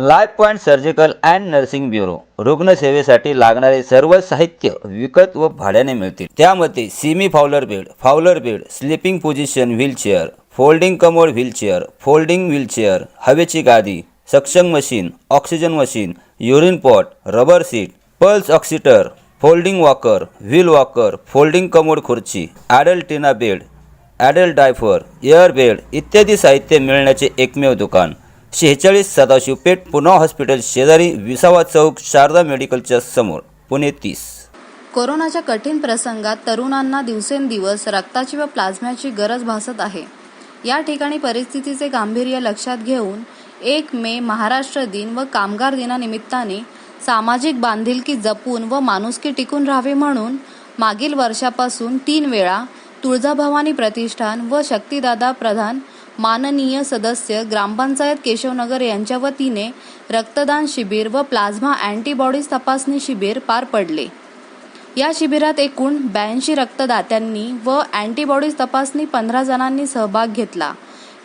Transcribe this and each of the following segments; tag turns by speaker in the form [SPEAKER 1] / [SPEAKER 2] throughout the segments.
[SPEAKER 1] Life point surgical and nursing bureau रुग्णसेवेसाठी लागणारे सर्व साहित्य विकत व भाड्याने मिळतील. त्यामध्ये semi fowler bed fowler bed sleeping position wheelchair folding commode wheelchair folding wheelchair हवेची गादी suction machine oxygen machine urine pot rubber seat pulse oximeter folding walker wheel walker folding commode खुर्ची ॲडल्टिना bed adult diaper air bed इत्यादी साहित्य मिळण्याचे एकमेव दुकान. शेहेचाळीस सदाशिव पेठ Poona hospital शेजारी विसावा चौक शारदा मेडिकलच्या समोर पुणे तीस.
[SPEAKER 2] कोरोनाच्या कठीण प्रसंगात तरुणांना दिवसेंदिवस रक्ताची व प्लाझ्म्याची गरज भासत आहे. या ठिकाणी परिस्थितीचे गांभीर्य लक्षात घेऊन एक मे महाराष्ट्र दिन व कामगार दिनानिमित्ताने सामाजिक बांधिलकी जपून व माणुसकी टिकून राहावे म्हणून मागील वर्षापासून तीन वेळा तुळजाभवानी प्रतिष्ठान व शक्तिदादा प्रधान माननीय सदस्य ग्रामपंचायत केशवनगर यांच्या वतीने रक्तदान शिबिर व प्लाझ्मा अँटीबॉडीज तपासणी शिबिर पार पडले. या शिबिरात एकूण ब्याऐंशी रक्तदात्यांनी व अँटीबॉडीज तपासणी पंधरा जणांनी सहभाग घेतला.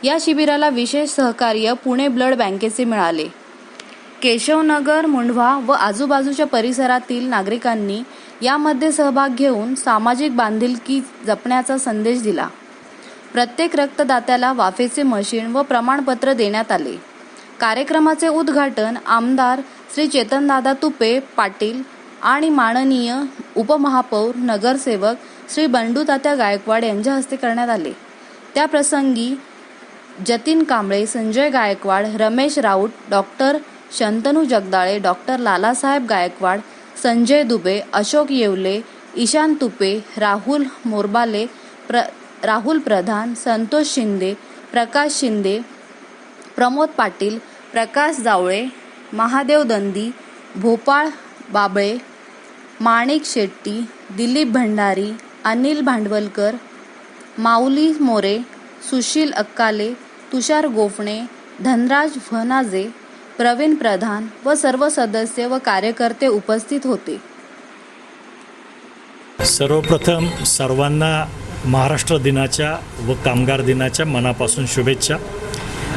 [SPEAKER 2] या शिबिराला विशेष सहकार्य पुणे ब्लड बँकेचे मिळाले. केशवनगर मुंढवा व आजूबाजूच्या परिसरातील नागरिकांनी यामध्ये सहभाग घेऊन सामाजिक बांधिलकी जपण्याचा संदेश दिला. प्रत्येक रक्तदात्याला वाफेचे मशीन व प्रमाणपत्र देण्यात आले. कार्यक्रमाचे उद्घाटन आमदार श्री चेतनदादा तुपे पाटील आणि माननीय उपमहापौर नगरसेवक श्री बंडू तात्या गायकवाड यांच्या हस्ते करण्यात आले. त्या प्रसंगी जतीन कांबळे संजय गायकवाड रमेश राऊत डॉक्टर शंतनू जगदाळे डॉक्टर लालासाहेब गायकवाड संजय दुबे अशोक येवले ईशान तुपे राहुल मोरबाले प्र राहुल प्रधान संतोष शिंदे प्रकाश शिंदे प्रमोद पाटील प्रकाश जावळे महादेव दंदी भोपाळ बाबळे माणिक शेट्टी दिलीप भंडारी अनिल भांडवलकर माऊली मोरे सुशील अक्काले तुषार गोफणे धनराज भनाजे प्रवीण प्रधान व सर्व सदस्य व कार्यकर्ते उपस्थित होते.
[SPEAKER 3] सर्वप्रथम सर्वांना महाराष्ट्र दिनाच्या व कामगार दिनाच्या मनापासून शुभेच्छा.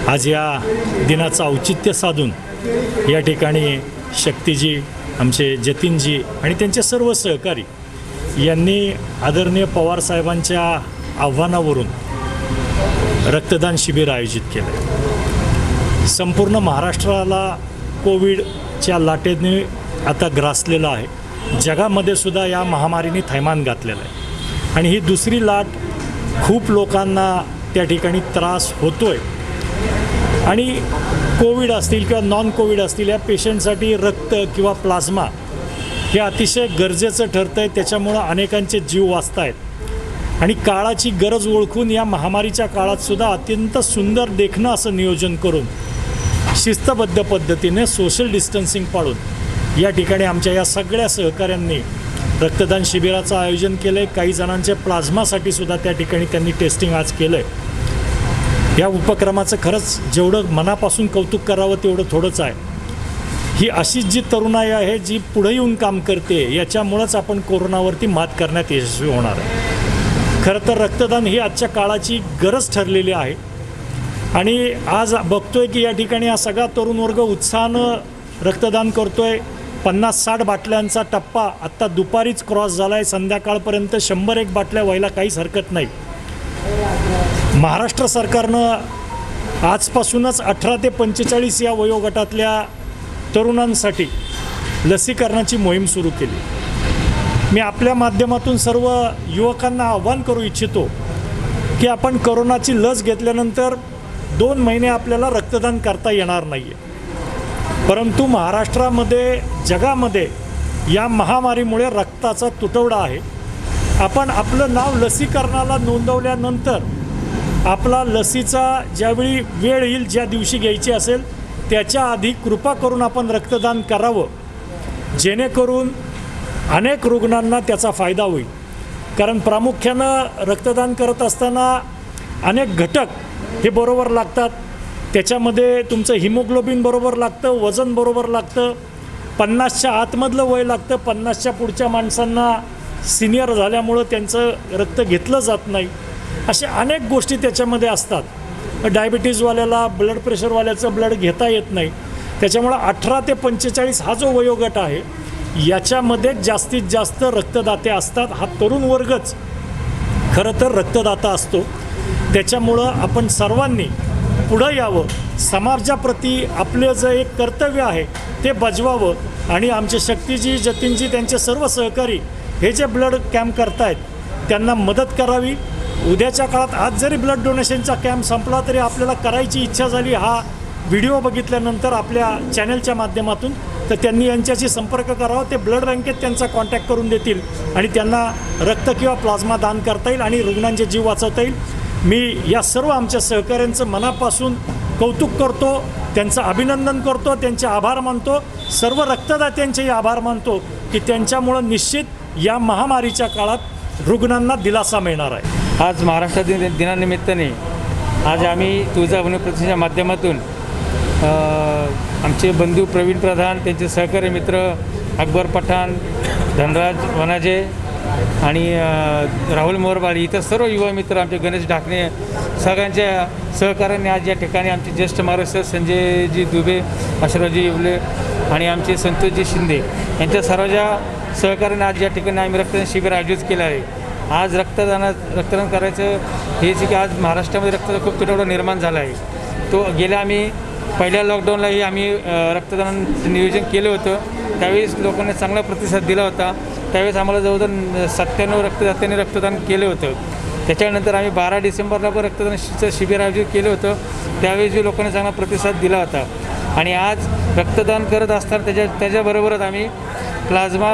[SPEAKER 3] आज या दिनाचं औचित्य साधून या ठिकाणी शक्तीजी आमचे जतीनजी आणि त्यांचे सर्व सहकारी यांनी आदरणीय पवारसाहेबांच्या आव्हानावरून रक्तदान शिबिर आयोजित केलं. संपूर्ण महाराष्ट्राला कोविडच्या लाटेने आता ग्रासलेलं आहे. जगामध्ये सुद्धा या महामारीने थैमान घातलेलं आहे. आणि ही दुसरी लाट खूप लोकांना त्या ठिकाणी त्रास होतो आहे आणि कोविड असतील किंवा नॉन कोविड असतील या पेशंटसाठी रक्त किंवा प्लाझ्मा हे अतिशय गरजेचं ठरतं आहे त्याच्यामुळं अनेकांचे जीव वाचत आहेत आणि काळाची गरज ओळखून या महामारीच्या काळातसुद्धा अत्यंत सुंदर देखणं असं नियोजन करून शिस्तबद्ध पद्धतीने सोशल डिस्टन्सिंग पाळून या ठिकाणी आमच्या या सगळ्या सहकाऱ्यांनी रक्तदान शिबिराचं आयोजन केलं आहे काही जणांच्या प्लाझ्मासाठी सुद्धा त्या ठिकाणी त्यांनी टेस्टिंग आज केलं आहे या उपक्रमाचं खरंच जेवढं मनापासून कौतुक करावं तेवढं थोडंच आहे. ही अशीच जी तरुणाई आहे जी पुढे येऊन काम करते याच्यामुळंच आपण कोरोनावरती मात करण्यात यशस्वी होणार आहे. खरं तर रक्तदान ही आजच्या काळाची गरज ठरलेली आहे. आणि आज बघतोय की या ठिकाणी हा सगळा तरुण वर्ग उत्साहानं रक्तदान करतोय. पन्नास साठ बाटल्यांचा टप्पा आत्ता दुपारीच क्रॉस झाला आहे संध्याकाळपर्यंत शंभर एक बाटल्या व्हायला काहीच हरकत नाही. महाराष्ट्र सरकारनं आजपासूनच अठरा ते पंचेचाळीस या वयोगटातल्या तरुणांसाठी लसीकरणाची मोहीम सुरू केली. मी आपल्या माध्यमातून सर्व युवकांना आव्हान करू इच्छितो की आपण करोनाची लस घेतल्यानंतर दोन महिने आपल्याला रक्तदान करता येणार नाही आहे परंतु महाराष्ट्रामध्ये जगामध्ये या महामारीमुळे रक्ताचा तुटवडा आहे. आपण आपलं नाव लसीकरणाला नोंदवल्यानंतर आपला लसीचा ज्यावेळी वेळ येईल ज्या दिवशी घ्यायची असेल त्याच्या आधी कृपा करून आपण रक्तदान करावं. जेणेकरून अनेक रुग्णांना त्याचा फायदा होईल. कारण प्रामुख्यानं रक्तदान करत असताना अनेक घटक हे बरोबर लागतात. त्याच्यामध्ये तुमचं हिमोग्लोबिन बरोबर लागतं वजन बरोबर लागतं पन्नासच्या आतमधलं वय लागतं पन्नासच्या पुढच्या माणसांना सिनियर झाल्यामुळं त्यांचं रक्त घेतलं जात नाही. अशा अनेक गोष्टी त्याच्यामध्ये असतात. डायबिटीजवाल्याला ब्लड प्रेशरवाल्याचं ब्लड घेता येत नाही. त्याच्यामुळं अठरा ते पंचेचाळीस हा जो वयोगट आहे याच्यामध्ये जास्तीत जास्त रक्तदाते असतात. हा तरुण वर्गच खरं तर रक्तदाता असतो. त्याच्यामुळं आपण सर्वांनी पुढं यावं. समाजाप्रती आपलं जे एक कर्तव्य आहे ते बजवावं. आणि आमचे शक्तीजी जतीनजी त्यांचे सर्व सहकारी हे जे ब्लड कॅम्प करतायत त्यांना मदत करावी. उद्याच्या काळात आज जरी ब्लड डोनेशनचा कॅम्प संपला तरी आपल्याला करायची इच्छा झाली हा व्हिडिओ बघितल्यानंतर आपल्या चॅनलच्या माध्यमातून. तर त्यांनी यांच्याशी संपर्क करावा ते ब्लड बँकेत त्यांचा कॉन्टॅक्ट करून देतील आणि त्यांना रक्त किंवा प्लाझ्मा दान करता येईल आणि रुग्णांचे जीव वाचवता येईल. मी या सर्व आमच्या सहकाऱ्यांचं मनापासून कौतुक करतो त्यांचं अभिनंदन करतो त्यांचे आभार मानतो सर्व रक्तदात्यांचेही आभार मानतो की त्यांच्यामुळं निश्चित या महामारीच्या काळात रुग्णांना दिलासा मिळणार आहे.
[SPEAKER 4] आज महाराष्ट्र दिन दिनानिमित्ताने आज आम्ही तुळजाभवानी प्रतिष्ठानच्या माध्यमातून आमचे बंधू प्रवीण प्रधान त्यांचे सहकारी मित्र अकबर पठाण धनराज वनाजे आणि राहुल मोरबाळी इतर सर्व युवा मित्र आमचे गणेश ढाकणे सगळ्यांच्या सहकार्याने आज या ठिकाणी आमचे ज्येष्ठ महाराष्ट्र संजयजी दुबे अशरावजी येवले आणि आमचे संतोषजी शिंदे यांच्या सर्वांच्या सहकार्याने आज या ठिकाणी आम्ही रक्तदान शिबिर आयोजित केलं आहे. आज रक्तदाना रक्तदान करायचं हेच की आज महाराष्ट्रामध्ये रक्ताचा खूप तुटवडा निर्माण झाला आहे. तो गेल्या आम्ही पहिल्या लॉकडाऊनलाही आम्ही रक्तदानाचं रक्तदान नियोजन केलं होतं. त्यावेळेस लोकांनी चांगला प्रतिसाद दिला होता. त्यावेळेस आम्हाला जवळजवळ सत्त्याण्णव रक्तदात्यांनी रक्तदान केलं होतं. त्याच्यानंतर आम्ही बारा डिसेंबरला पण रक्तदान शिबिर आयोजित केलं होतं. त्यावेळेस बी लोकांनी चांगला प्रतिसाद दिला होता. आणि आज रक्तदान करत असताना त्याच्या त्याच्याबरोबरच आम्ही प्लाझ्मा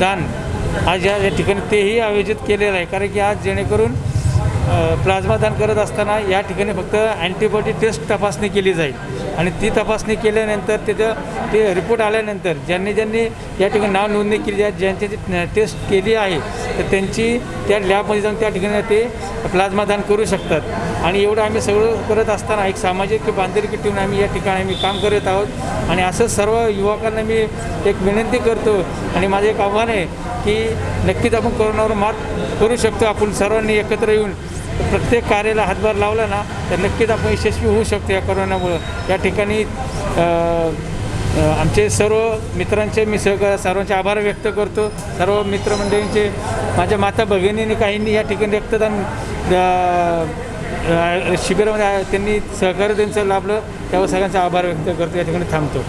[SPEAKER 4] दान आज या या ठिकाणी तेही आयोजित केलेलं आहे. कारण की आज जेणेकरून प्लाझ्मा दान करत असताना या ठिकाणी फक्त अँटीबॉडी टेस्ट तपासणी केली जाईल. आणि ती तपासणी केल्यानंतर त्याचं ते रिपोर्ट आल्यानंतर ज्यांनी ज्यांनी या ठिकाणी नाव नोंदणी केली आहे ज्यांची टेस्ट केली आहे तर त्यांची त्या लॅबमध्ये जाऊन त्या ठिकाणी ते प्लाझ्मा दान करू शकतात. आणि एवढं आम्ही सगळं करत असताना एक सामाजिक बांधिलकी ठेवून आम्ही या ठिकाणी आम्ही काम करत आहोत. आणि असं सर्व युवकांना मी एक विनंती करतो आणि माझं एक आव्हान आहे की नक्कीच आपण कोरोनावर मात करू शकतो. आपण सर्वांनी एकत्र येऊन प्रत्येक कार्याला हातभार लावला ना तर नक्कीच आपण यशस्वी होऊ शकतो या कोरोनामुळं. या ठिकाणी आमचे सर्व मित्रांचे मी सहकार सर्वांचे आभार व्यक्त करतो. सर्व मित्रमंडळींचे माझ्या माता भगिनींनी काहींनी या ठिकाणी रक्तदान शिबिरामध्ये त्यांनी सहकार्य त्यांचं लाभलं त्यावर सगळ्यांचा आभार व्यक्त करतो. या ठिकाणी थांबतो.